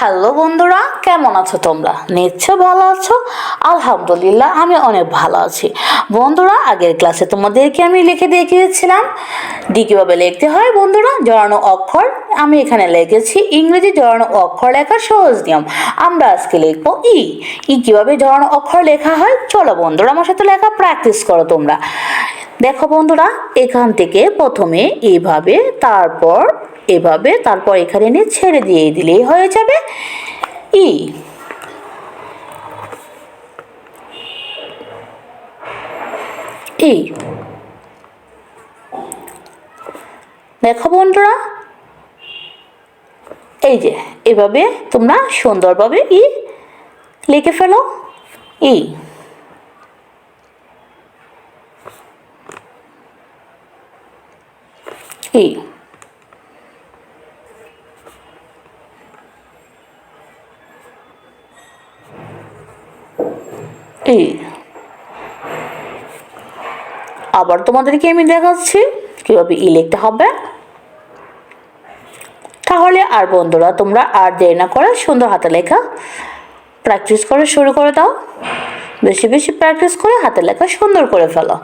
Hello বন্ধুরা, কেমন আছো তোমরা? নিশ্চয় ভালো আছো? আলহামদুলিল্লাহ, আমি অনেক ভালো আছি। বন্ধুরা, আগের ক্লাসে তোমাদেরকে আমি লিখে দেখিয়েছিলাম। ডি কীভাবে লিখতে হয়, বন্ধুরা, জড়ানো অক্ষর। আমি এখানে লিখেছি ইংরেজি জড়ানো অক্ষর লেখার সহজ নিয়ম। আমরা আজকে লিখব ই। ই কীভাবে জড়ানো অক্ষর লেখা হয়? চলো বন্ধুরা, আমার সাথে লেখা প্র্যাকটিস করো তোমরা। দেখো বন্ধুরা, এখান থেকে প্রথমে এইভাবে তারপর এভাবে তারপর এখানে এনে ছেড়ে দিয়ে দিলেই হয়ে যাবে। ই। ই। দেখো বন্ধুরা, এই যে এভাবে তোমরা সুন্দরভাবে ই লিখে ফেলো। ই। ই। ই আবার তোমাদেরকে আমি দেখাচ্ছি কীভাবে ই লিখতে হবে। তাহলে আর বন্ধুরা, তোমরা আর দেরি না করে সুন্দর হাতে লেখা প্র্যাকটিস করে শুরু করে দাও। বেশি বেশি প্র্যাকটিস করে হাতে লেখা সুন্দর করে ফেলো।